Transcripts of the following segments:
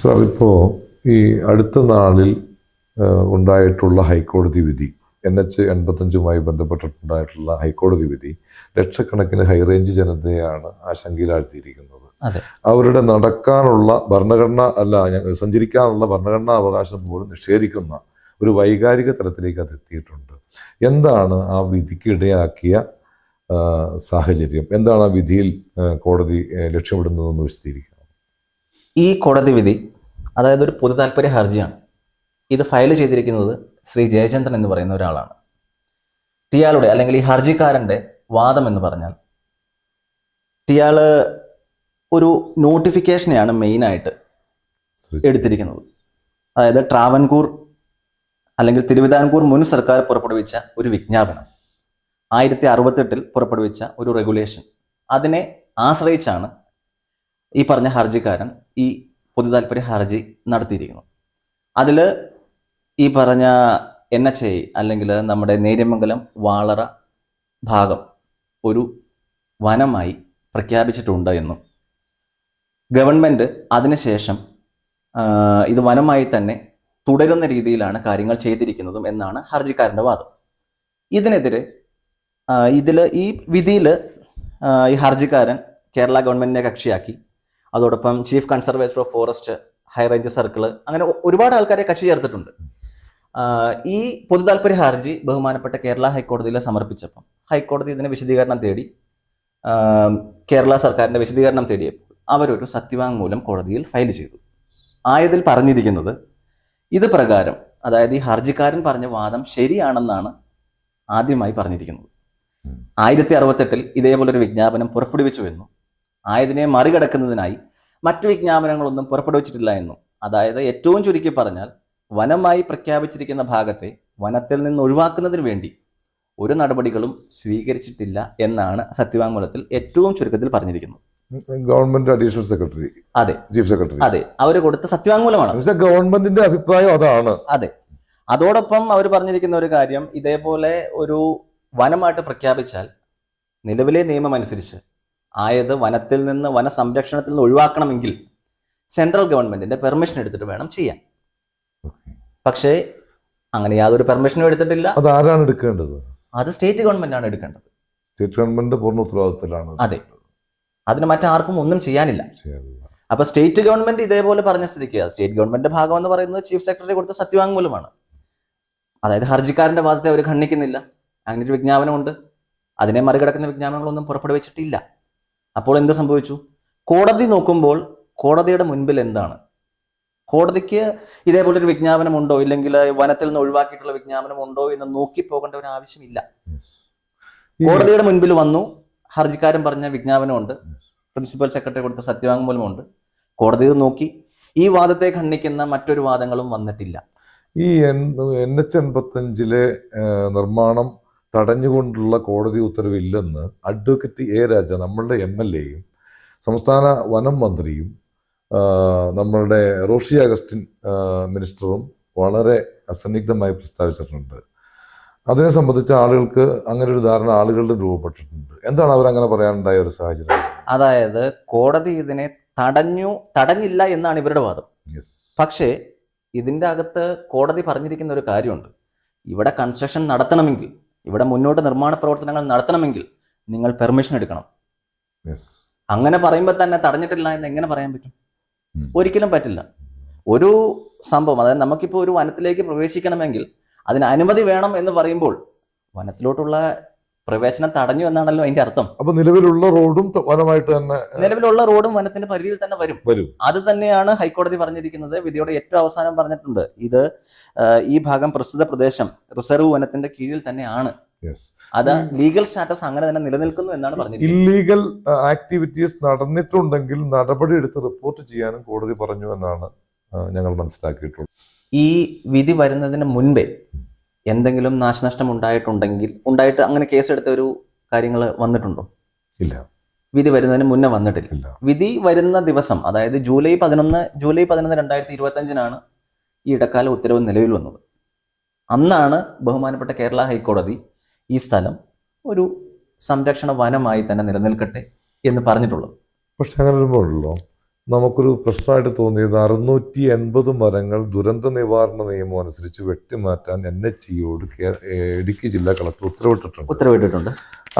Sir ഇപ്പോൾ ഈ അടുത്ത നാളിൽ ഉണ്ടായിട്ടുള്ള ഹൈക്കോടതി വിധി എൻ എച്ച് എൺപത്തഞ്ചുമായി ബന്ധപ്പെട്ടിട്ടുണ്ടായിട്ടുള്ള ഹൈക്കോടതി വിധി ലക്ഷക്കണക്കിന് ഹൈറേഞ്ച് ജനതയാണ് ആശങ്കയിലാഴ്ത്തിയിരിക്കുന്നത്. അവരുടെ നടക്കാനുള്ള ഭരണഘടന അല്ല സഞ്ചരിക്കാനുള്ള ഭരണഘടനാ അവകാശം പോലും നിഷേധിക്കുന്ന ഒരു വൈകാരിക തലത്തിലേക്ക് അത് എത്തിയിട്ടുണ്ട് എന്താണ് ആ വിധിക്ക് ഇടയാക്കിയ സാഹചര്യം? എന്താണ് ആ വിധിയിൽ കോടതി ലക്ഷ്യമിടുന്നതെന്ന് വിശദീകരിക്കണം. ഈ കോടതി വിധി അതായത് ഒരു പൊതു താല്പര്യ ഹർജിയാണ്. ഇത് ഫയൽ ചെയ്തിരിക്കുന്നത് ശ്രീ ജയചന്ദ്രൻ എന്ന് പറയുന്ന ഒരാളാണ്. ഇയാളുടെ അല്ലെങ്കിൽ ഈ ഹർജിക്കാരന്റെ വാദം എന്ന് പറഞ്ഞാൽ ടിയാൾ ഒരു നോട്ടിഫിക്കേഷനെയാണ് മെയിനായിട്ട് എടുത്തിരിക്കുന്നത്. അതായത് ട്രാവൻകൂർ അല്ലെങ്കിൽ തിരുവിതാംകൂർ മുൻ സർക്കാർ പുറപ്പെടുവിച്ച ഒരു വിജ്ഞാപനം. ആയിരത്തി അറുപത്തെട്ടിൽ പുറപ്പെടുവിച്ച ഒരു റെഗുലേഷൻ അതിനെ ആശ്രയിച്ചാണ് ഈ പറഞ്ഞ ഹർജിക്കാരൻ ഈ പൊതു താല്പര്യ ഹർജി നടത്തിയിരിക്കുന്നത്. അതിൽ ഈ പറഞ്ഞ എൻ എച്ച് ഐ അല്ലെങ്കിൽ നമ്മുടെ നേര്യമംഗലം വാളറ ഭാഗം ഒരു വനമായി പ്രഖ്യാപിച്ചിട്ടുണ്ട് എന്നും ഗവൺമെന്റ് അതിനുശേഷം ഇത് വനമായി തന്നെ തുടരുന്ന രീതിയിലാണ് കാര്യങ്ങൾ ചെയ്തിരിക്കുന്നതും എന്നാണ് ഹർജിക്കാരന്റെ വാദം. ഇതിനെതിരെ ഇതിൽ ഈ വിധിയിൽ ഈ ഹർജിക്കാരൻ കേരള ഗവൺമെന്റിനെ കക്ഷിയാക്കി. അതോടൊപ്പം chief conservator of forest high range circle അങ്ങനെ ഒരുപാട് ആൾക്കാരെ കക്ഷി ചേർത്തിട്ടുണ്ട്. ഈ പൊതു താല്പര്യ ഹർജി ബഹുമാനപ്പെട്ട കേരള ഹൈക്കോടതിയിൽ സമർപ്പിച്ചപ്പം ഹൈക്കോടതി ഇതിന് വിശദീകരണം തേടി കേരള സർക്കാരിന്റെ വിശദീകരണം തേടിയപ്പോൾ അവരൊരു സത്യവാങ്മൂലം കോടതിയിൽ ഫയൽ ചെയ്തു. ആയതിൽ പറഞ്ഞിരിക്കുന്നത് ഇത് പ്രകാരം അതായത് ഈ ഹർജിക്കാരൻ പറഞ്ഞ വാദം ശരിയാണെന്നാണ് ആദ്യമായി പറഞ്ഞിരിക്കുന്നത്. ആയിരത്തി അറുപത്തെട്ടിൽ ഇതേപോലൊരു വിജ്ഞാപനം പുറപ്പെടുവിച്ചു എന്നും ആയതിനെ മറികടക്കുന്നതിനായി മറ്റു വിജ്ഞാപനങ്ങളൊന്നും പുറപ്പെടുവിച്ചിട്ടില്ല എന്നും അതായത് ഏറ്റവും ചുരുക്കി പറഞ്ഞാൽ വനമായി പ്രഖ്യാപിച്ചിരിക്കുന്ന ഭാഗത്തെ വനത്തിൽ നിന്ന് ഒഴിവാക്കുന്നതിന് വേണ്ടി ഒരു നടപടികളും സ്വീകരിച്ചിട്ടില്ല എന്നാണ് സത്യവാങ്മൂലത്തിൽ ഏറ്റവും ചുരുക്കത്തിൽ പറഞ്ഞിരിക്കുന്നത് ഗവൺമെന്റ് അഡീഷണൽ സെക്രട്ടറി അതെ. Chief secretary. അതെ. അവർ കൊടുത്ത സത്യവാങ്മൂലമാണ്. ഗവൺമെന്റിന്റെ അഭിപ്രായം അതാണ്. അതെ. അതോടൊപ്പം അവർ പറഞ്ഞിരിക്കുന്ന ഒരു കാര്യം ഇതേപോലെ ഒരു വനമായിട്ട് പ്രഖ്യാപിച്ചാൽ നിലവിലെ നിയമം അനുസരിച്ച് ആയത് വനത്തിൽ നിന്ന് വനസംരക്ഷണത്തിൽ നിന്ന് ഒഴിവാക്കണമെങ്കിൽ സെൻട്രൽ ഗവൺമെന്റിന്റെ പെർമിഷൻ എടുത്തിട്ട് വേണം ചെയ്യാൻ. പക്ഷേ അങ്ങനെ യാതൊരു പെർമിഷനും എടുത്തിട്ടില്ല. അത് ആരാണ് എടുക്കേണ്ടത്? അത് സ്റ്റേറ്റ് ഗവൺമെന്റ് ആണ് എടുക്കേണ്ടത്. സ്റ്റേറ്റ് ഗവൺമെന്റ് പൂർണ ഉത്തരവാദിത്തത്തിലാണ്. അതെ. അതിന് മറ്റാർക്കും ഒന്നും ചെയ്യാനില്ല. അപ്പൊ സ്റ്റേറ്റ് ഗവൺമെന്റ് ഇതേപോലെ പറഞ്ഞ സ്ഥിതിക്ക് സ്റ്റേറ്റ് ഗവൺമെന്റിന്റെ ഭാഗം എന്ന് പറയുന്നത് ചീഫ് സെക്രട്ടറി കൊടുത്ത സത്യവാങ്മൂലമാണ്. അതായത് ഹർജിക്കാരന്റെ വാദത്തെ അവർ ഖണ്ഡിക്കുന്നില്ല. അങ്ങനെ ഒരു വിജ്ഞാപനമുണ്ട്. അതിനെ മറികടക്കുന്ന വിജ്ഞാപനങ്ങളൊന്നും പുറപ്പെടുവിച്ചിട്ടില്ല. അപ്പോൾ എന്ത് സംഭവിച്ചു? കോടതി നോക്കുമ്പോൾ കോടതിയുടെ മുൻപിൽ എന്താണ്? കോടതിക്ക് ഇതേപോലെ ഒരു വിജ്ഞാപനം ഉണ്ടോ ഇല്ലെങ്കിൽ വനത്തിൽ നിന്ന് ഒഴിവാക്കിയിട്ടുള്ള വിജ്ഞാപനം ഉണ്ടോ എന്ന് നോക്കി പോകേണ്ട ഒരു ആവശ്യമില്ല. കോടതിയുടെ മുൻപിൽ വന്നു. ഹർജിക്കാരൻ പറഞ്ഞ വിജ്ഞാപനമുണ്ട്. പ്രിൻസിപ്പൽ സെക്രട്ടറി കൊടുത്ത സത്യവാങ്മൂലമുണ്ട്. കോടതി നോക്കി. ഈ വാദത്തെ ഖണ്ഡിക്കുന്ന മറ്റൊരു വാദങ്ങളും വന്നിട്ടില്ല. ഈ എൻ എൻ എച്ച് എൺപത്തഞ്ചിലെ നിർമ്മാണം തടഞ്ഞുകൊണ്ടുള്ള കോടതി ഉത്തരവില്ലെന്ന് അഡ്വക്കേറ്റ് എ രാജ നമ്മളുടെ എം എൽ എയും സംസ്ഥാന വനം മന്ത്രിയും നമ്മളുടെ റോഷി അഗസ്റ്റിൻ മിനിസ്റ്ററും വളരെ അസന്നിഗ്ധമായി പ്രസ്താവിച്ചിട്ടുണ്ട്. അതിനെ സംബന്ധിച്ച് ആളുകൾക്ക് അങ്ങനെ ഒരു ധാരണ ആളുകളുടെ രൂപപ്പെട്ടിട്ടുണ്ട്. എന്താണ് അവർ അങ്ങനെ പറയാനുണ്ടായ ഒരു സാഹചര്യം? അതായത് കോടതി ഇതിനെ തടഞ്ഞു തടഞ്ഞില്ല എന്നാണ് ഇവരുടെ വാദം. പക്ഷേ ഇതിന്റെ അകത്ത് കോടതി പറഞ്ഞിരിക്കുന്ന ഒരു കാര്യമുണ്ട്. ഇവിടെ കൺസ്ട്രക്ഷൻ നടത്തണമെങ്കിൽ ഇവിടെ മുന്നോട്ട് നിർമ്മാണ പ്രവർത്തനങ്ങൾ നടത്തണമെങ്കിൽ നിങ്ങൾ പെർമിഷൻ എടുക്കണം. അങ്ങനെ പറയുമ്പോൾ തന്നെ തടഞ്ഞിട്ടില്ല എന്ന് എങ്ങനെ പറയാൻ പറ്റും? ഒരിക്കലും പറ്റില്ല. ഒരു സംഭവം അതായത് നമുക്കിപ്പോൾ ഒരു വനത്തിലേക്ക് പ്രവേശിക്കണമെങ്കിൽ അതിന് അനുമതി വേണം എന്ന് പറയുമ്പോൾ വനത്തിലോട്ടുള്ള പ്രവേശനം തടഞ്ഞു എന്നാണല്ലോ അതിന്റെ അർത്ഥം. അപ്പൊ നിലവിലുള്ള റോഡും വനമായിട്ട് തന്നെ നിലവിലുള്ള റോഡും വനത്തിന്റെ പരിധിയിൽ തന്നെ വരും. വരും. അത് തന്നെയാണ് ഹൈക്കോടതി പറഞ്ഞിരിക്കുന്നത്. വിധിയുടെ ഏറ്റവും അവസാനം പറഞ്ഞിട്ടുണ്ട്. ഇത് ഈ ഭാഗം പ്രസ്തുത പ്രദേശം റിസർവ് വനത്തിന്റെ കീഴിൽ തന്നെയാണ്. അത് ലീഗൽ സ്റ്റാറ്റസ് അങ്ങനെ തന്നെ നിലനിൽക്കുന്നു എന്നാണ് പറഞ്ഞത് ഇല്ലീഗൽ ആക്ടിവിറ്റീസ് നടന്നിട്ടുണ്ടെങ്കിൽ നടപടി എടുത്ത് റിപ്പോർട്ട് ചെയ്യാനും കോടതി പറഞ്ഞു എന്നാണ് ഞങ്ങൾ മനസ്സിലാക്കിയിട്ടുള്ളത്. ഈ വിധി വരുന്നതിന് മുൻപേ എന്തെങ്കിലും നാശനഷ്ടം ഉണ്ടായിട്ടുണ്ടെങ്കിൽ ഉണ്ടായിട്ട് അങ്ങനെ കേസ് എടുത്ത ഒരു കാര്യങ്ങൾ വന്നിട്ടുണ്ടോ? ഇല്ല. വിധി വരുന്നതിന് മുന്നേ വന്നിട്ടില്ല. വിധി വരുന്ന ദിവസം അതായത് ജൂലൈ പതിനൊന്ന് ജൂലൈ പതിനൊന്ന് രണ്ടായിരത്തി ഇരുപത്തി അഞ്ചിനാണ് ഈ ഇടക്കാല ഉത്തരവ് നിലവിൽ വന്നത്. അന്നാണ് ബഹുമാനപ്പെട്ട കേരള ഹൈക്കോടതി ഈ സ്ഥലം ഒരു സംരക്ഷണ വനമായി തന്നെ നിലനിൽക്കട്ടെ എന്ന് സംരക്ഷണ വനമായി തന്നെ നിലനിൽക്കട്ടെ എന്ന് പറഞ്ഞിട്ടുള്ളത്. പക്ഷെ അങ്ങനെ വരുമ്പോഴല്ലോ നമുക്കൊരു പ്രശ്നമായിട്ട് തോന്നിയത് അറുന്നൂറ്റി എൺപത് മരങ്ങൾ ദുരന്ത നിവാരണ നിയമം അനുസരിച്ച് വെട്ടിമാറ്റാൻ എൻ എച്ച് ഇയോട് ഇടുക്കി ജില്ലാ കളക്ടർ ഉത്തരവിട്ടിട്ടുണ്ട്. ഉത്തരവിട്ടിട്ടുണ്ട്.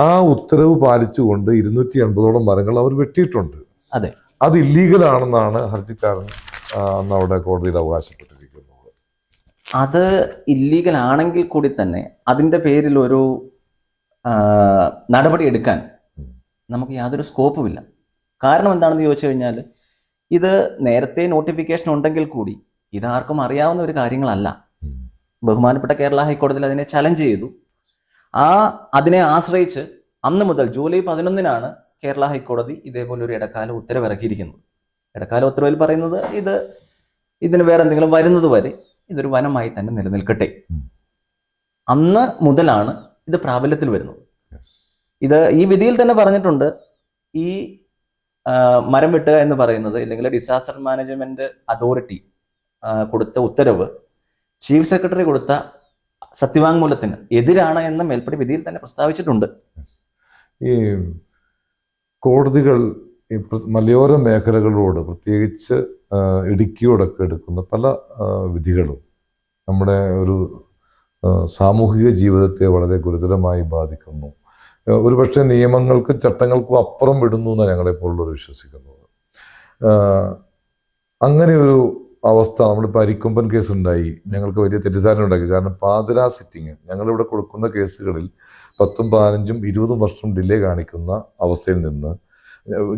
ആ ഉത്തരവ് പാലിച്ചുകൊണ്ട് ഇരുന്നൂറ്റി എൺപതോളം മരങ്ങൾ അവർ വെട്ടിയിട്ടുണ്ട്. അതെ. അത് ഇല്ലീഗൽ ആണെന്നാണ് ഹർജിക്കാരൻ അന്ന് അവിടെ കോടതിയിൽ അവകാശപ്പെട്ടിരിക്കുന്നത്. അത് ഇല്ലീഗൽ ആണെങ്കിൽ കൂടി തന്നെ അതിന്റെ പേരിൽ ഒരു നടപടി എടുക്കാൻ നമുക്ക് യാതൊരു സ്കോപ്പുമില്ല കാരണം എന്താണെന്ന് ചോദിച്ചു കഴിഞ്ഞാൽ ഇത് നേരത്തെ നോട്ടിഫിക്കേഷൻ ഉണ്ടെങ്കിൽ കൂടി ഇതാർക്കും അറിയാവുന്ന ഒരു കാര്യങ്ങളല്ല. ബഹുമാനപ്പെട്ട കേരള ഹൈക്കോടതിയിൽ അതിനെ ചലഞ്ച് ചെയ്തു. ആ അതിനെ ആശ്രയിച്ച് അന്ന് മുതൽ ജൂലൈ പതിനൊന്നിനാണ് കേരള ഹൈക്കോടതി ഇതേപോലെ ഒരു ഇടക്കാല ഉത്തരവിറക്കിയിരിക്കുന്നത്. ഇടക്കാല ഉത്തരവിൽ പറയുന്നത് ഇത് ഇതിന് വേറെ എന്തെങ്കിലും വരുന്നത് വരെ ഇതൊരു വനമായി തന്നെ നിലനിൽക്കട്ടെ. അന്ന് മുതലാണ് ഇത് പ്രാബല്യത്തിൽ വരുന്നത്. ഇത് ഈ വിധിയിൽ തന്നെ പറഞ്ഞിട്ടുണ്ട് ഈ മരം വെട്ടുക എന്ന് പറയുന്നത് ഇല്ലെങ്കിൽ ഡിസാസ്റ്റർ മാനേജ്മെന്റ് അതോറിറ്റി കൊടുത്ത ഉത്തരവ് ചീഫ് സെക്രട്ടറി കൊടുത്ത സത്യവാങ്മൂലത്തിന് എതിരാണ് എന്ന് മേൽപ്പടി വിധിയിൽ തന്നെ പ്രസ്താവിച്ചിട്ടുണ്ട്. ഈ കോടതികൾ ഈ മലയോര മേഖലകളോട് പ്രത്യേകിച്ച് ഇടുക്കിയോടൊക്കെ എടുക്കുന്ന പല വിധികളും നമ്മുടെ ഒരു സാമൂഹിക ജീവിതത്തെ വളരെ ഗുരുതരമായി ബാധിക്കുന്നു. ആ, ഒരുപക്ഷെ നിയമങ്ങൾക്കും ചട്ടങ്ങൾക്കും അപ്പുറം വിടുന്നു എന്നാണ് ഞങ്ങളെപ്പോലുള്ളവർ വിശ്വസിക്കുന്നത്. അങ്ങനെ ഒരു അവസ്ഥ നമ്മളിപ്പോൾ അരിക്കൊമ്പൻ കേസ് ഉണ്ടായി ഞങ്ങൾക്ക് വലിയ തെറ്റിദ്ധാരണ ഉണ്ടാക്കി. കാരണം പാതിരാ സിറ്റിങ്. ഞങ്ങളിവിടെ കൊടുക്കുന്ന കേസുകളിൽ പത്തും പതിനഞ്ചും ഇരുപതും വർഷം ഡിലേ കാണിക്കുന്ന അവസ്ഥയിൽ നിന്ന്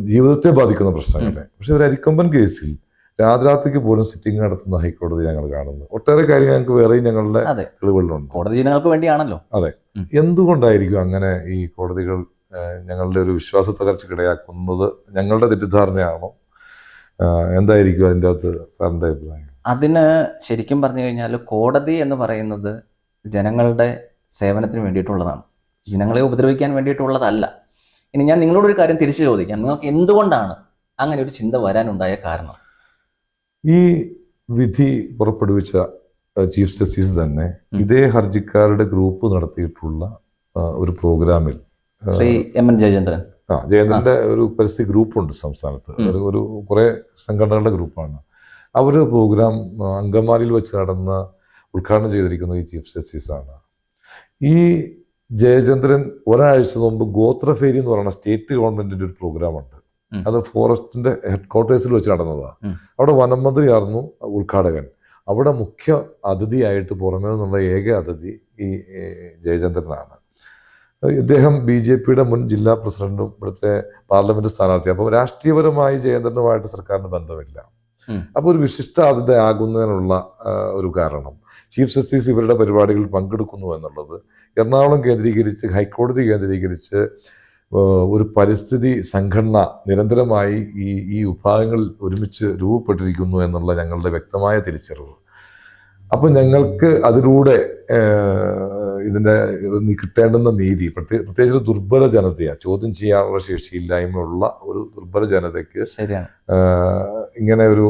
ജീവിതത്തെ ബാധിക്കുന്ന പ്രശ്നങ്ങളെ. പക്ഷെ ഒരു അരിക്കൊമ്പൻ കേസിൽ രാത്രാത്രിക്ക് പോലും സിറ്റിംഗ് നടത്തുന്ന ഹൈക്കോടതി ഞങ്ങൾ കാണുന്നു. ഒട്ടേറെ കാര്യങ്ങൾ ഞങ്ങൾക്ക് വേറെയും ഞങ്ങളുടെ അതെ. തെളിവുകളിലുണ്ട് കോടതി ജനങ്ങൾക്ക് വേണ്ടിയാണല്ലോ. അതെ. എന്തുകൊണ്ടായിരിക്കും അങ്ങനെ ഈ കോടതികൾ ഞങ്ങളുടെ ഒരു വിശ്വാസ തകർച്ചക്കിടയാക്കുന്നത് ഞങ്ങളുടെ തെറ്റിദ്ധാരണയാണോ? എന്തായിരിക്കും അതിന്റെ അകത്ത് സാറിന്റെ അഭിപ്രായം? അതിന് ശരിക്കും പറഞ്ഞു കഴിഞ്ഞാൽ കോടതി എന്ന് പറയുന്നത് ജനങ്ങളുടെ സേവനത്തിന് വേണ്ടിയിട്ടുള്ളതാണ്. ജനങ്ങളെ ഉപദ്രവിക്കാൻ വേണ്ടിയിട്ടുള്ളതല്ല. ഇനി ഞാൻ നിങ്ങളോടൊരു കാര്യം തിരിച്ചു ചോദിക്കാം. നിങ്ങൾക്ക് എന്തുകൊണ്ടാണ് അങ്ങനെ ഒരു ചിന്ത വരാനുണ്ടായ കാരണം? ഈ വിധി പുറപ്പെടുവിച്ച ചീഫ് ജസ്റ്റിസ് തന്നെ. ഇതേ ഹർജിക്കാരുടെ ഗ്രൂപ്പ് നടത്തിയിട്ടുള്ള ഒരു പ്രോഗ്രാമിൽ ശ്രീ എം എൻ ജയചന്ദ്രൻ ആ ജയചന്ദ്രന്റെ ഒരു പരിസ്ഥിതി ഗ്രൂപ്പുണ്ട് സംസ്ഥാനത്ത്. ഒരു ഒരു കുറെ സംഘടനകളുടെ ഗ്രൂപ്പാണ് അവർ പ്രോഗ്രാം അങ്കമാലിയിൽ വെച്ച് നടന്ന ഉദ്ഘാടനം ചെയ്തിരിക്കുന്ന ഈ ചീഫ് ജസ്റ്റിസ് ആണ് ഈ ജയചന്ദ്രൻ ഒരാഴ്ച മുമ്പ് ഗോത്രഫേരി എന്ന് പറയുന്ന സ്റ്റേറ്റ് ഗവൺമെന്റിന്റെ ഒരു പ്രോഗ്രാം ഉണ്ട് ഉം. അത് ഫോറസ്റ്റിന്റെ ഹെഡ് ക്വാർട്ടേഴ്സിൽ വെച്ച് നടന്നതാണ് അവിടെ വനം മന്ത്രിയായിരുന്നു ഉദ്ഘാടകൻ. അവിടെ മുഖ്യ അതിഥിയായിട്ട് പുറമേ നിന്നുള്ള ഏക അതിഥി ഈ ജയചന്ദ്രനാണ്. ഇദ്ദേഹം ബി ജെ പിയുടെ മുൻ ജില്ലാ പ്രസിഡന്റും ഇവിടുത്തെ പാർലമെന്റ് സ്ഥാനാർത്ഥി. അപ്പോൾ രാഷ്ട്രീയപരമായി ജയചന്ദ്രനുമായിട്ട് സർക്കാരിന് ബന്ധമില്ല. അപ്പോൾ ഒരു വിശിഷ്ട അതിഥി ആകുന്നതിനുള്ള ഒരു കാരണം. ചീഫ് ജസ്റ്റിസ് ഇവരുടെ പരിപാടികളിൽ പങ്കെടുക്കുന്നു എന്നുള്ളത് എറണാകുളം കേന്ദ്രീകരിച്ച് ഹൈക്കോടതി കേന്ദ്രീകരിച്ച് ഒരു പരിസ്ഥിതി സംഘടന നിരന്തരമായി ഈ ഈ വിഭാഗങ്ങൾ ഒരുമിച്ച് രൂപപ്പെട്ടിരിക്കുന്നു എന്നുള്ള ഞങ്ങളുടെ വ്യക്തമായ തിരിച്ചറിവ്. അപ്പോൾ ഞങ്ങൾക്ക് അതിലൂടെ ഇതിന്റെ കിട്ടേണ്ടുന്ന നീതി പ്രത്യേക പ്രത്യേകിച്ച് ഒരു ദുർബല ജനതയാണ് ചോദ്യം ചെയ്യാനുള്ള ശേഷിയില്ലായ്മയുള്ള ഒരു ദുർബല ജനതയ്ക്ക് ഇങ്ങനെ ഒരു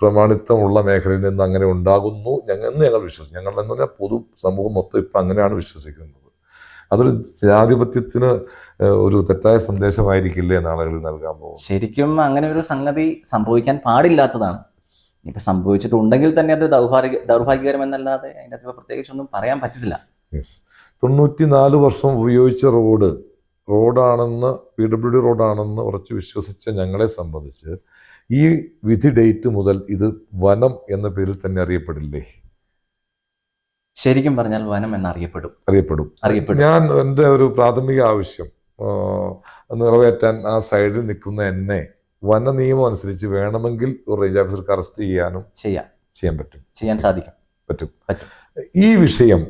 പ്രമാണിത്വമുള്ള മേഖലയിൽ നിന്ന് അങ്ങനെ ഉണ്ടാകുന്നു ഞങ്ങൾ ഞങ്ങൾ വിശ്വസിക്കും ഞങ്ങൾ എന്ന് പറഞ്ഞാൽ പൊതു സമൂഹം മൊത്തം ഇപ്പം അങ്ങനെയാണ് വിശ്വസിക്കുന്നത്. അതൊരു ജനാധിപത്യത്തിന് ഒരു തെറ്റായ സന്ദേശമായിരിക്കില്ലേ നാളുകളിൽ നൽകാൻ പോകും ശരിക്കും അങ്ങനെ ഒരു സംഗതി സംഭവിക്കാൻ പാടില്ലാത്തതാണ്. ഇപ്പൊ സംഭവിച്ചിട്ടുണ്ടെങ്കിൽ തന്നെ അത് ദൗർഭാഗ്യ ദൗർഭാഗ്യകരമെന്നല്ലാതെ അതിന്റെ അകത്ത് പ്രത്യേകിച്ചൊന്നും പറയാൻ പറ്റത്തില്ല. തൊണ്ണൂറ്റി നാല് വർഷം ഉപയോഗിച്ച റോഡ് റോഡാണെന്ന് പി ഡബ്ല്യു ഡി റോഡാണെന്ന് ഉറച്ച് വിശ്വസിച്ച ഞങ്ങളെ സംബന്ധിച്ച് ഈ വിധി ഡേറ്റ് മുതൽ ഇത് വനം എന്ന പേരിൽ തന്നെ അറിയപ്പെടില്ലേ? ശരിക്കും പറഞ്ഞാൽ വനം എന്നറിയപ്പെടും. അറിയപ്പെടും. അറിയപ്പെടും. ഞാൻ എന്റെ ഒരു പ്രാഥമിക ആവശ്യം നിറവേറ്റാൻ ആ സൈഡിൽ നിൽക്കുന്ന എന്നെ വന നിയമം അനുസരിച്ച് വേണമെങ്കിൽ ഒരു റേഞ്ച് ഓഫീസർക്ക് അറസ്റ്റ് ചെയ്യാനും ചെയ്യാം. ചെയ്യാൻ പറ്റും. ചെയ്യാൻ സാധിക്കും. പറ്റും. പറ്റും. ഈ വിഷയം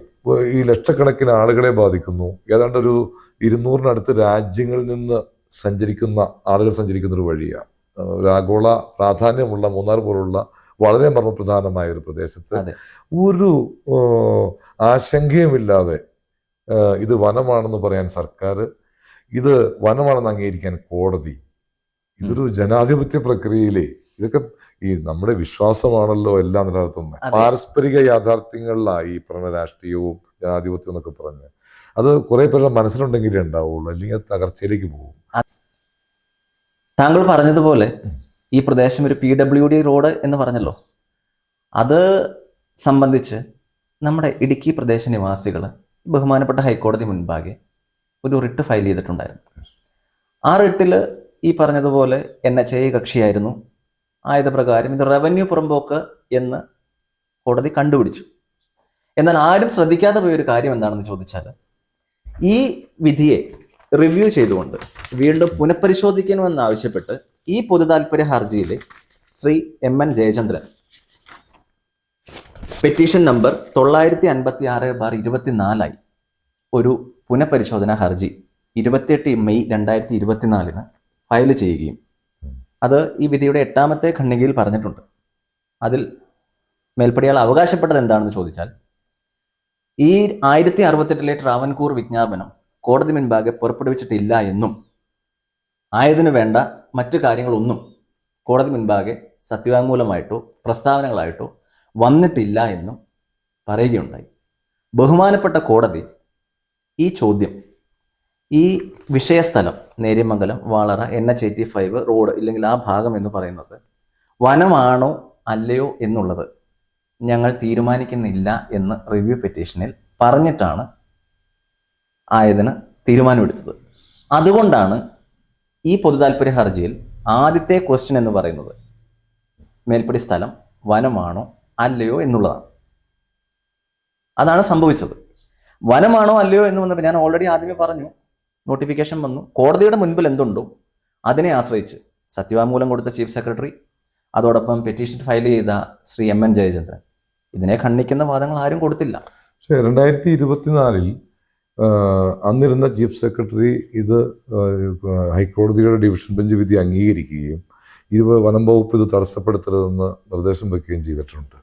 ഈ ലക്ഷക്കണക്കിന് ആളുകളെ ബാധിക്കുന്നു. ഏതാണ്ട് ഒരു ഇരുന്നൂറിനടുത്ത് രാജ്യങ്ങളിൽ നിന്ന് സഞ്ചരിക്കുന്ന ആളുകൾ സഞ്ചരിക്കുന്ന ഒരു വഴിയാണ് ഒരു ആഗോള പ്രാധാന്യമുള്ള മൂന്നാർ പോലുള്ള വളരെ മർമ്മപ്രധാനമായ ഒരു പ്രദേശത്ത് ഒരു ആശങ്കയുമില്ലാതെ ഇത് വനമാണെന്ന് പറയാൻ സർക്കാർ ഇത് വനമാണെന്ന് അംഗീകരിക്കാൻ കോടതി ഇതൊരു ജനാധിപത്യ പ്രക്രിയയിലെ ഇതൊക്കെ ഈ നമ്മുടെ വിശ്വാസമാണല്ലോ എല്ലാം നിലനിർത്തുന്നത്. പാരസ്പരിക യാഥാർത്ഥ്യങ്ങളിലായി ഈ പറഞ്ഞ രാഷ്ട്രീയവും ജനാധിപത്യവും എന്നൊക്കെ പറഞ്ഞ്. അത് കുറെ പേരുടെ മനസ്സിലുണ്ടെങ്കിലേ ഉണ്ടാവുള്ളൂ അല്ലെങ്കിൽ അത് തകർച്ചയിലേക്ക് പോകും. താങ്കൾ പറഞ്ഞതുപോലെ ഈ പ്രദേശം ഒരു പി ഡബ്ല്യു ഡി റോഡ് എന്ന് പറഞ്ഞല്ലോ. അത് സംബന്ധിച്ച് നമ്മുടെ ഇടുക്കി പ്രദേശ നിവാസികൾ ബഹുമാനപ്പെട്ട ഹൈക്കോടതി മുൻപാകെ ഒരു റിട്ട് ഫയൽ ചെയ്തിട്ടുണ്ടായിരുന്നു. ആ റിട്ടിൽ ഈ പറഞ്ഞതുപോലെ എൻ എച്ച് ഐ കക്ഷിയായിരുന്നു. ആയത് പ്രകാരം ഇത് റവന്യൂ പുറമ്പോക്ക് എന്ന് കോടതി കണ്ടുപിടിച്ചു. എന്നാൽ ആരും ശ്രദ്ധിക്കാതെ പോയ ഒരു കാര്യം എന്താണെന്ന് ചോദിച്ചാൽ ഈ വിധിയെ റിവ്യൂ ചെയ്തുകൊണ്ട് വീണ്ടും പുനഃപരിശോധിക്കണമെന്ന് ആവശ്യപ്പെട്ട് ഈ പൊതുതാൽപര്യ ഹർജിയിൽ Shri M N Jayachandran petition number തൊള്ളായിരത്തി അൻപത്തി ആറ് ബാർ ഇരുപത്തിനാലായി ഒരു പുനഃപരിശോധന ഹർജി ഇരുപത്തിയെട്ട് മെയ് രണ്ടായിരത്തി ഇരുപത്തിനാലിന് ഫയൽ ചെയ്യുകയും അത് ഈ വിധിയുടെ എട്ടാമത്തെ ഖണ്ഡികയിൽ പറഞ്ഞിട്ടുണ്ട്. അതിൽ മേൽപ്പടിയാൾ അവകാശപ്പെട്ടത് എന്താണെന്ന് ചോദിച്ചാൽ ഈ ആയിരത്തി അറുപത്തെട്ടിലെ ട്രാവൻകൂർ വിജ്ഞാപനം കോടതി മുൻപാകെ പുറപ്പെടുവിച്ചിട്ടില്ല എന്നും ആയതിനു വേണ്ട മറ്റു കാര്യങ്ങളൊന്നും കോടതി മുൻപാകെ സത്യവാങ്മൂലമായിട്ടോ പ്രസ്താവനകളായിട്ടോ വന്നിട്ടില്ല എന്നും പറയുകയുണ്ടായി. ബഹുമാനപ്പെട്ട കോടതി ഈ ചോദ്യം ഈ വിഷയസ്ഥലം Neryamangalam Valara N H eighty five road ഇല്ലെങ്കിൽ ആ ഭാഗം എന്ന് പറയുന്നത് വനമാണോ അല്ലയോ എന്നുള്ളത് ഞങ്ങൾ തീരുമാനിക്കുന്നില്ല എന്ന് റിവ്യൂ പെറ്റീഷനിൽ പറഞ്ഞിട്ടാണ് ആയതിന് തീരുമാനമെടുത്തത്. അതുകൊണ്ടാണ് ഈ പൊതു താല്പര്യ ഹർജിയിൽ ആദ്യത്തെ ക്വസ്റ്റ്യൻ എന്ന് പറയുന്നത് മേൽപ്പടി സ്ഥലം വനമാണോ അല്ലയോ എന്നുള്ളതാണ്. അതാണ് സംഭവിച്ചത്. വനമാണോ അല്ലയോ എന്ന് വന്നപ്പോൾ ഞാൻ ഓൾറെഡി ആദ്യമേ പറഞ്ഞു നോട്ടിഫിക്കേഷൻ വന്നു. കോടതിയുടെ മുൻപിൽ എന്തുണ്ടോ അതിനെ ആശ്രയിച്ച് സത്യവാങ്മൂലം കൊടുത്ത ചീഫ് സെക്രട്ടറി അതോടൊപ്പം പെറ്റീഷൻ ഫയൽ ചെയ്ത ശ്രീ എം എൻ ജയചന്ദ്രൻ. ഇതിനെ ഖണ്ഡിക്കുന്ന വാദങ്ങൾ ആരും കൊടുത്തില്ല. പക്ഷേ രണ്ടായിരത്തി ഇരുപത്തിനാലിൽ അന്നിരുന്ന ചീഫ് സെക്രട്ടറി ഇത് ഹൈക്കോടതിയുടെ ഡിവിഷൻ ബെഞ്ച് വിധി അംഗീകരിക്കുകയും ഇത് വനം വകുപ്പ് ഇത് തടസ്സപ്പെടുത്തരുതെന്ന് നിർദ്ദേശം വയ്ക്കുകയും ചെയ്തിട്ടുണ്ട്.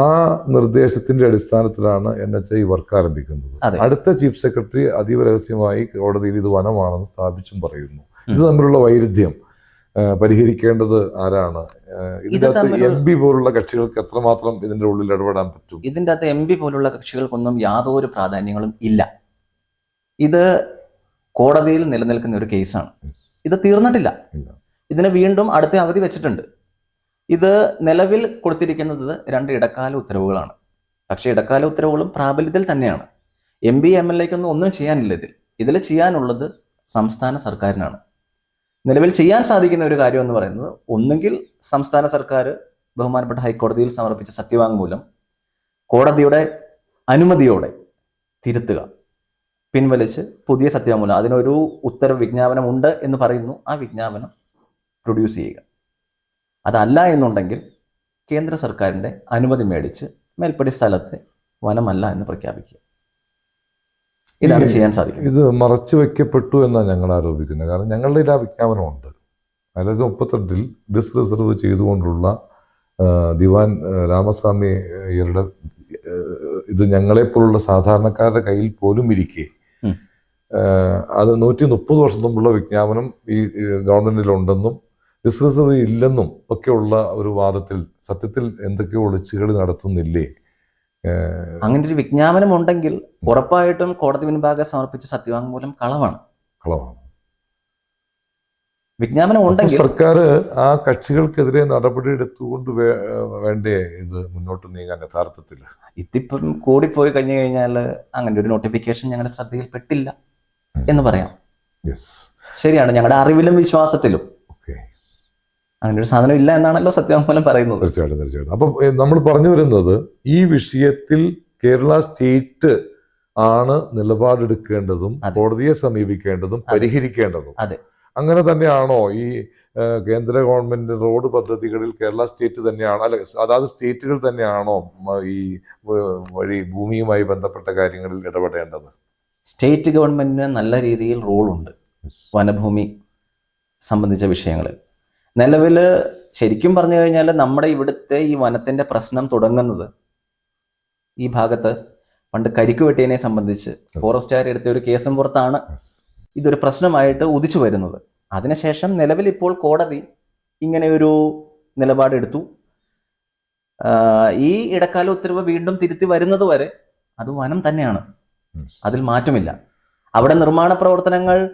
ആ നിർദ്ദേശത്തിന്റെ അടിസ്ഥാനത്തിലാണ് എൻ എച്ച് ഐ വർക്ക് ആരംഭിക്കുന്നത്. അടുത്ത ചീഫ് സെക്രട്ടറി അതീവ രഹസ്യമായി കോടതിയിൽ ഇത് വനമാണെന്ന് സ്ഥാപിച്ചും പറയുന്നു. ഇത് തമ്മിലുള്ള വൈരുദ്ധ്യം പരിഹരിക്കേണ്ടത് ആരാണ്? ഇതിനകത്ത് എം പി പോലുള്ള കക്ഷികൾക്ക് എത്രമാത്രം ഇതിന്റെ ഉള്ളിൽ ഇടപെടാൻ പറ്റും? ഇതിന്റെ അകത്ത് എം പി പോലുള്ള കക്ഷികൾക്കൊന്നും യാതൊരു പ്രാധാന്യങ്ങളും ഇല്ല. ഇത് കോടതിയിൽ നിലനിൽക്കുന്ന ഒരു കേസാണ്. ഇത് തീർന്നിട്ടില്ല. ഇതിനെ വീണ്ടും അടുത്ത അവധി വെച്ചിട്ടുണ്ട്. ഇത് നിലവിൽ കൊടുത്തിരിക്കുന്നത് രണ്ട് ഇടക്കാല ഉത്തരവുകളാണ്. പക്ഷേ ഇടക്കാല ഉത്തരവുകളും പ്രാബല്യത്തിൽ തന്നെയാണ്. എം പി എം എൽ എക്കൊന്നും ഒന്നും ചെയ്യാനില്ല ഇതിൽ. ഇതിൽ ചെയ്യാനുള്ളത് സംസ്ഥാന സർക്കാരിനാണ്. നിലവിൽ ചെയ്യാൻ സാധിക്കുന്ന ഒരു കാര്യം എന്ന് പറയുന്നത് ഒന്നുകിൽ സംസ്ഥാന സർക്കാർ ബഹുമാനപ്പെട്ട ഹൈക്കോടതിയിൽ സമർപ്പിച്ച സത്യവാങ്മൂലം കോടതിയുടെ അനുമതിയോടെ തിരുത്തുക. പിൻവലിച്ച് പുതിയ സത്യവാങ്മൂലം അതിനൊരു ഉത്തരവ് വിജ്ഞാപനം ഉണ്ട് എന്ന് പറയുന്നു ആ വിജ്ഞാപനം പ്രൊഡ്യൂസ് ചെയ്യുക. അതല്ല എന്നുണ്ടെങ്കിൽ കേന്ദ്ര സർക്കാരിന്റെ അനുമതി മേടിച്ച് മേൽപ്പടി സ്ഥലത്തെ വനമല്ല എന്ന് പ്രഖ്യാപിക്കുക. ഇതാണ് ചെയ്യാൻ സാധിക്കുന്നത്. ഇത് മറച്ചു വെക്കപ്പെട്ടു എന്നാണ് ഞങ്ങൾ ആരോപിക്കുന്നത്. കാരണം ഞങ്ങളുടെ ആ വിജ്ഞാപനമുണ്ട്. അതായത് മുപ്പത്തെട്ടിൽ ഡിസ് റിസർവ് ചെയ്തുകൊണ്ടുള്ള ദിവാൻ രാമസ്വാമി അയ്യരുടെ ഇത് ഞങ്ങളെപ്പോലുള്ള സാധാരണക്കാരുടെ കയ്യിൽ പോലും ഇരിക്കെ. ഉം. ആ, അത് നൂറ്റി മുപ്പത് വർഷം മുമ്പുള്ള വിജ്ഞാപനം ഈ ഗവൺമെന്റിലുണ്ടെന്നും ഗവൺമെന്റിലുണ്ടെന്നും ഡിസ് റിസർവ് ഇല്ലെന്നും ഒക്കെയുള്ള ഒരു വാദത്തിൽ സത്യത്തിൽ എന്തൊക്കെയോ ഒളിച്ചുകളി നടത്തുന്നില്ലേ? അങ്ങനെ ഒരു വിജ്ഞാപനം ഉണ്ടെങ്കിൽ ഉറപ്പായിട്ടും കോടതി മുൻപാകെ സമർപ്പിച്ച സത്യവാങ്മൂലം കളവാണ്. കളവാണ്. വിജ്ഞാപനം ഉണ്ടെങ്കിൽ സർക്കാർ ആ കക്ഷികൾക്കെതിരെ നടപടി എടുത്തുകൊണ്ട് വേണ്ടേ ഇത് മുന്നോട്ട് നീങ്ങാൻ യഥാർത്ഥത്തിൽ ഇതിപ്പം കൂടിപ്പോയി കഴിഞ്ഞു കഴിഞ്ഞാൽ അങ്ങനെ ഒരു നോട്ടിഫിക്കേഷൻ ഞങ്ങളുടെ ശ്രദ്ധയിൽപ്പെട്ടില്ല എന്ന് പറയാം. ശരിയാണ് ഞങ്ങളുടെ അറിവിലും വിശ്വാസത്തിലും. അങ്ങനെ ഒരു സാധനം ഇല്ല എന്നാണല്ലോ സത്യവാങ്മൂലം പറയുന്നത്. തീർച്ചയായിട്ടും തീർച്ചയായിട്ടും. അപ്പം നമ്മൾ പറഞ്ഞു വരുന്നത് ഈ വിഷയത്തിൽ കേരള സ്റ്റേറ്റ് ആണ് നിലപാടെടുക്കേണ്ടതും കോടതിയെ സമീപിക്കേണ്ടതും പരിഹരിക്കേണ്ടതും. അതെ. അങ്ങനെ തന്നെയാണോ ഈ കേന്ദ്ര ഗവൺമെന്റ് റോഡ് പദ്ധതികളിൽ കേരള സ്റ്റേറ്റ് തന്നെയാണോ അല്ലെ അതാത് സ്റ്റേറ്റുകൾ തന്നെയാണോ ഈ വഴി ഭൂമിയുമായി ബന്ധപ്പെട്ട കാര്യങ്ങളിൽ ഇടപെടേണ്ടത്? സ്റ്റേറ്റ് ഗവൺമെന്റിന് നല്ല രീതിയിൽ റോളുണ്ട് വനഭൂമി സംബന്ധിച്ച വിഷയങ്ങളിൽ നിലവിൽ ശരിക്കും പറഞ്ഞു കഴിഞ്ഞാൽ നമ്മുടെ ഇവിടുത്തെ ഈ വനത്തിന്റെ പ്രശ്നം തുടങ്ങുന്നത് ഈ ഭാഗത്ത് പണ്ട് കരിക്ക് വെട്ടിയതിനെ സംബന്ധിച്ച് ഫോറസ്റ്റുകാർ എടുത്ത ഒരു കേസും പുറത്താണ്. ഇതൊരു പ്രശ്നമായിട്ട് ഉദിച്ചു വരുന്നത്. അതിനുശേഷം നിലവിൽ ഇപ്പോൾ കോടതി ഇങ്ങനെ ഒരു നിലപാടെടുത്തു ഈ ഇടക്കാല ഉത്തരവ് വീണ്ടും തിരുത്തി വരുന്നത് വരെ അത് വനം തന്നെയാണ്. അതിൽ മാറ്റമില്ല. അവിടെ നിർമ്മാണ പ്രവർത്തനങ്ങൾ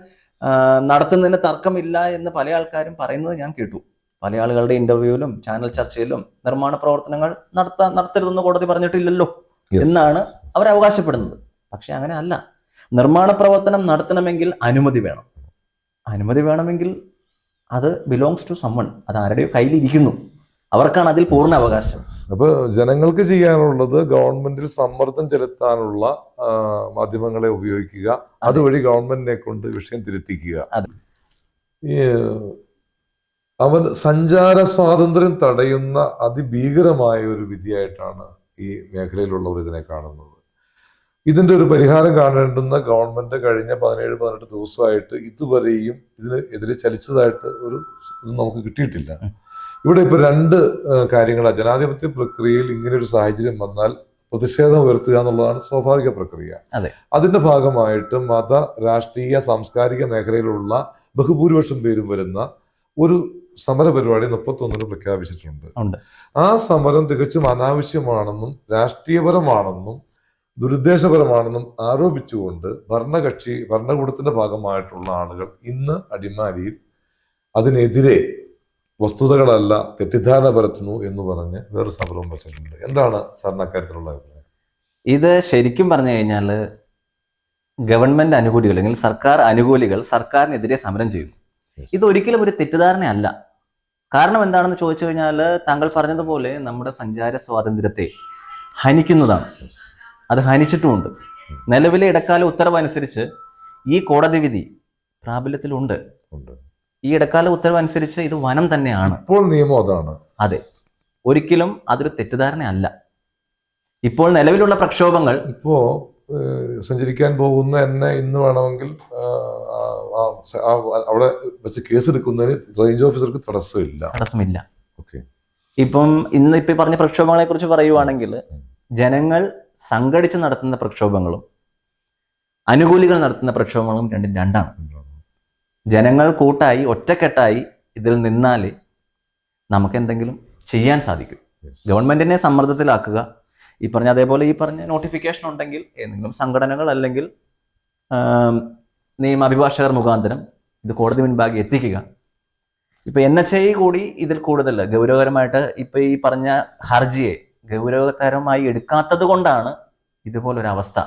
നടത്തുന്നതിന് തർക്കമില്ല എന്ന് പല ആൾക്കാരും പറയുന്നത് ഞാൻ കേട്ടു. പല ആളുകളുടെ ഇന്റർവ്യൂവിലും ചാനൽ ചർച്ചയിലും നിർമ്മാണ പ്രവർത്തനങ്ങൾ നടത്താൻ നടത്തരുതെന്ന് കോടതി പറഞ്ഞിട്ടില്ലല്ലോ എന്നാണ് അവർ അവകാശപ്പെടുന്നത്. പക്ഷെ അങ്ങനെ അല്ല. നിർമ്മാണ പ്രവർത്തനം നടത്തണമെങ്കിൽ അനുമതി വേണം. അനുമതി വേണമെങ്കിൽ അത് ബിലോങ്സ് ടു സമ്മൺ അത് ആരുടെയോ കയ്യിലിരിക്കുന്നു. അവർക്കാണ് അതിൽ പൂർണ അവകാശം. അപ്പൊ ജനങ്ങൾക്ക് ചെയ്യാനുള്ളത് ഗവൺമെന്റിൽ സമ്മർദ്ദം ചെലുത്താനുള്ള മാധ്യമങ്ങളെ ഉപയോഗിക്കുക. അതുവഴി ഗവൺമെന്റിനെ കൊണ്ട് വിഷയം തിരുത്തിക്കുക. അവൻ സഞ്ചാര സ്വാതന്ത്ര്യം തടയുന്ന അതിഭീകരമായ ഒരു വിധിയായിട്ടാണ് ഈ മേഖലയിലുള്ളവർ ഇതിനെ കാണുന്നത്. ഇതിന്റെ ഒരു പരിഹാരം കാണേണ്ടുന്ന ഗവൺമെന്റ് കഴിഞ്ഞ പതിനേഴ് പതിനെട്ട് ദിവസമായിട്ട് ഇതുവരെയും ഇതിന് എതിരെ ചലിച്ചതായിട്ട് ഒരു ഇത് നമുക്ക് കിട്ടിയിട്ടില്ല. ഇവിടെ ഇപ്പൊ രണ്ട് കാര്യങ്ങളാണ് ജനാധിപത്യ പ്രക്രിയയിൽ ഇങ്ങനെ ഒരു സാഹചര്യം വന്നാൽ പ്രതിഷേധം ഉയർത്തുക എന്നുള്ളതാണ് സ്വാഭാവിക പ്രക്രിയ അതെ. അതിന്റെ ഭാഗമായിട്ട് മത രാഷ്ട്രീയ സാംസ്കാരിക മേഖലയിലുള്ള ബഹുഭൂരിപക്ഷം പേരും വരുന്ന ഒരു സമര പരിപാടി മുപ്പത്തൊന്നിന് പ്രഖ്യാപിച്ചിട്ടുണ്ട്. ആ സമരം തികച്ചും അനാവശ്യമാണെന്നും രാഷ്ട്രീയപരമാണെന്നും ദുരുദ്ദേശപരമാണെന്നും ആരോപിച്ചുകൊണ്ട് ഭരണകക്ഷി ഭരണകൂടത്തിന്റെ ഭാഗമായിട്ടുള്ള ആളുകൾ ഇന്ന് അടിമാലിയിൽ അതിനെതിരെ വസ്തുതകളല്ല തെറ്റിദ്ധാരണ പരത്തുന്നു എന്ന് പറഞ്ഞ് വേറെ സമരവും വെച്ചിട്ടുണ്ട്. എന്താണ് സാറിന് അക്കാര്യത്തിലുള്ള അഭിപ്രായം? ഇത് ശരിക്കും പറഞ്ഞു കഴിഞ്ഞാൽ ഗവൺമെന്റ് അനുകൂലികൾ അല്ലെങ്കിൽ സർക്കാർ അനുകൂലികൾ സർക്കാരിനെതിരെ സമരം ചെയ്യുന്നു. ഇത് ഒരിക്കലും ഒരു തെറ്റിദ്ധാരണയല്ല. കാരണം എന്താണെന്ന് ചോദിച്ചു കഴിഞ്ഞാൽ താങ്കൾ പറഞ്ഞതുപോലെ നമ്മുടെ സഞ്ചാര സ്വാതന്ത്ര്യത്തെ ഹനിക്കുന്നതാണ്. അത് ഹനിച്ചിട്ടുമുണ്ട്. നിലവിലെ ഇടക്കാല ഉത്തരവ് അനുസരിച്ച് ഈ കോടതി വിധി പ്രാബല്യത്തിലുണ്ട്. ഈ ഇടക്കാല ഉത്തരവ് അനുസരിച്ച് ഇത് വനം തന്നെയാണ്. ഇപ്പോൾ നിയമം അതാണ്. അതെ. ഒരിക്കലും അതൊരു തെറ്റിദ്ധാരണയല്ല. ഇപ്പോൾ നിലവിലുള്ള പ്രക്ഷോഭങ്ങൾ ഇപ്പോ സഞ്ചരിക്കാൻ പോകുന്ന എന്നെ ഇന്ന് വേണമെങ്കിൽ അവിടെ വെച്ച് കേസ് കേസെടുക്കുന്നതിന് റേഞ്ച് ഓഫീസർക്ക് തടസ്സമില്ല. തടസ്സമില്ല. ഓക്കെ. ഇപ്പം ഇന്ന് ഇപ്പൊ പറഞ്ഞ പ്രക്ഷോഭങ്ങളെ കുറിച്ച് പറയുവാണെങ്കിൽ ജനങ്ങൾ സംഘടിച്ച് നടത്തുന്ന പ്രക്ഷോഭങ്ങളും അനുകൂലികൾ നടത്തുന്ന പ്രക്ഷോഭങ്ങളും രണ്ടും രണ്ടാണ്. ജനങ്ങൾ കൂട്ടായി ഒറ്റക്കെട്ടായി ഇതിൽ നിന്നാൽ നമുക്ക് എന്തെങ്കിലും ചെയ്യാൻ സാധിക്കും. ഗവൺമെന്റിനെ സമ്മർദ്ദത്തിലാക്കുക. ഈ പറഞ്ഞ അതേപോലെ ഈ പറഞ്ഞ നോട്ടിഫിക്കേഷൻ ഉണ്ടെങ്കിൽ ഏതെങ്കിലും സംഘടനകൾ അല്ലെങ്കിൽ നിയമ അഭിഭാഷകർ മുഖാന്തരം ഇത് കോടതി മുൻപാകെ എത്തിക്കുക. ഇപ്പൊ എൻ എച്ച് ഐ കൂടി ഇതിൽ കൂടുതൽ ഗൗരവകരമായിട്ട് ഇപ്പൊ ഈ പറഞ്ഞ ഹർജിയെ ഗൗരവകരമായി എടുക്കാത്തത് കൊണ്ടാണ് ഇതുപോലൊരു അവസ്ഥ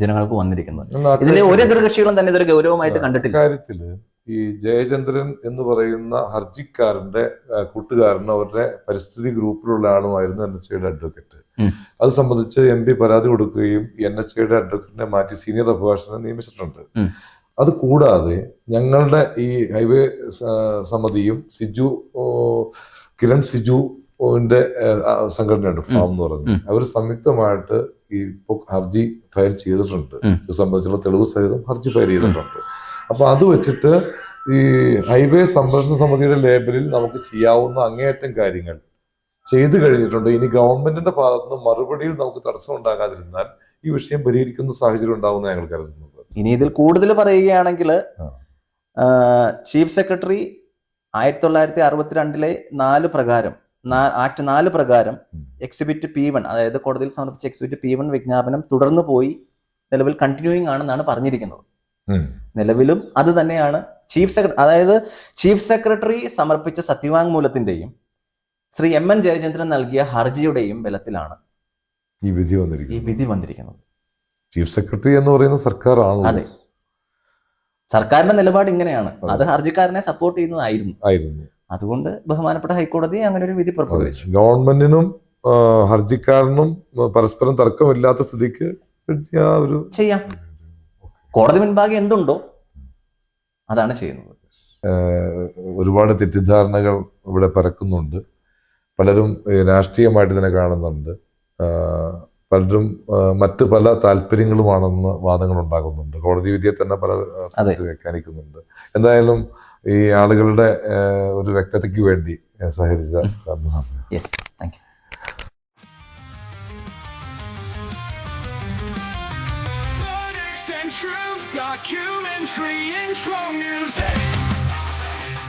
ജനങ്ങൾക്ക് വന്നിരിക്കുന്നത്. ഇതിലെ ഒരു എതിർകക്ഷികളും തന്നെ ഇതൊരു ഗൗരവമായിട്ട് കണ്ടിട്ടില്ല. കാര്യത്തിൽ ഈ ജയചന്ദ്രൻ എന്ന് പറയുന്ന ഹർജിക്കാരന്റെ കൂട്ടുകാരൻ കൂട്ടുകാരനും അവരുടെ പരിസ്ഥിതി ഗ്രൂപ്പിലുള്ള ആളുമായിരുന്നു എൻ എച്ച് ഐയുടെ അഡ്വക്കേറ്റ്. അത് സംബന്ധിച്ച് എം പി പരാതി കൊടുക്കുകയും എൻ എച്ച് ഐയുടെ അഡ്വക്കേറ്റിനെ മാറ്റി സീനിയർ അഭിഭാഷകനെ നിയമിച്ചിട്ടുണ്ട്. അത് കൂടാതെ ഞങ്ങളുടെ ഈ ഹൈവേ സമിതിയും സിജു കിരൺ സിജു ന്റെ സംഘടനയുണ്ട് ഫാം എന്ന് പറഞ്ഞു അവർ സംയുക്തമായിട്ട് ഈ ഹർജി ഫയൽ ചെയ്തിട്ടുണ്ട്. ഇത് സംബന്ധിച്ചുള്ള തെളിവ് സഹിതം ഹർജി ഫയൽ ചെയ്തിട്ടുണ്ട്. അപ്പൊ അത് വെച്ചിട്ട് ഈ ഹൈവേ സംരക്ഷണ സമിതിയുടെ ലേബലിൽ നമുക്ക് ചെയ്യാവുന്ന അങ്ങേയറ്റം കാര്യങ്ങൾ ചെയ്തു കഴിഞ്ഞിട്ടുണ്ട്. ഇനി ഗവൺമെന്റിന്റെ ഭാഗത്തുനിന്ന് മറുപടിയിൽ നമുക്ക് തടസ്സം ഉണ്ടാകാതിരുന്നാൽ ഈ വിഷയം പരിഹരിക്കുന്ന സാഹചര്യം ഉണ്ടാവുന്ന ഞങ്ങൾ കരുതുന്നത് ഇനി ഇതിൽ കൂടുതൽ പറയുകയാണെങ്കിൽ. ചീഫ് സെക്രട്ടറി ആയിരത്തി തൊള്ളായിരത്തി അറുപത്തിരണ്ടിലെ നാല് പ്രകാരം ആക്ട് നാല് പ്രകാരം എക്സിബിറ്റ് പി വൺ അതായത് കോടതിയിൽ സമർപ്പിച്ച എക്സിബിറ്റ് പി വൺ വിജ്ഞാപനം തുടർന്നു പോയി നിലവിൽ കണ്ടിന്യൂയിങ് ആണെന്നാണ് പറഞ്ഞിരിക്കുന്നത്. നിലവിലും അത് തന്നെയാണ് ചീഫ് സെക്രട്ടറി അതായത് ചീഫ് സെക്രട്ടറി സമർപ്പിച്ച സത്യവാങ്മൂലത്തിന്റെയും ശ്രീ എം എൻ ജയചന്ദ്രൻ നൽകിയ ഹർജിയുടെയും ബലത്തിലാണ് ഈ വിധി വന്നിരിക്കുന്നത്. ഈ വിധി വന്നിരിക്കുന്നത്. ചീഫ് സെക്രട്ടറി എന്ന് പറയുന്ന സർക്കാർ അതെ. സർക്കാരിന്റെ നിലപാട് ഇങ്ങനെയാണ്. അത്. ഹർജിക്കാരനെ സപ്പോർട്ട് ചെയ്യുന്നതായിരുന്നു. ആയിരുന്നു. അതുകൊണ്ട് ബഹുമാനപ്പെട്ട ഹൈക്കോടതി അങ്ങനെ ഒരു വിധി പുറപ്പെടുവിച്ചു. ഗവൺമെന്റിനും ഹർജിക്കാരനും പരസ്പരം തർക്കമില്ലാത്ത സ്ഥിതിക്ക് ഒരു ചെയ്യാം. കോടതി മുൻപാകെ എന്തുണ്ടോ അതാണ് ചെയ്യുന്നത്. ഒരുപാട് തെറ്റിദ്ധാരണകൾ ഇവിടെ പരക്കുന്നുണ്ട്. പലരും രാഷ്ട്രീയമായിട്ട് ഇതിനെ കാണുന്നുണ്ട്. പലരും മറ്റ് പല താല്പര്യങ്ങളുമാണെന്ന് വാദങ്ങൾ ഉണ്ടാകുന്നുണ്ട് കോടതി വിധിയെ തന്നെ പല വ്യാഖ്യാനിക്കുന്നുണ്ട്. എന്തായാലും ഈ ആളുകളുടെ ഒരു വ്യക്തതയ്ക്ക് വേണ്ടി സഹകരിച്ച സാറിന് നന്ദി. Yes thank you truth, documentary intro news.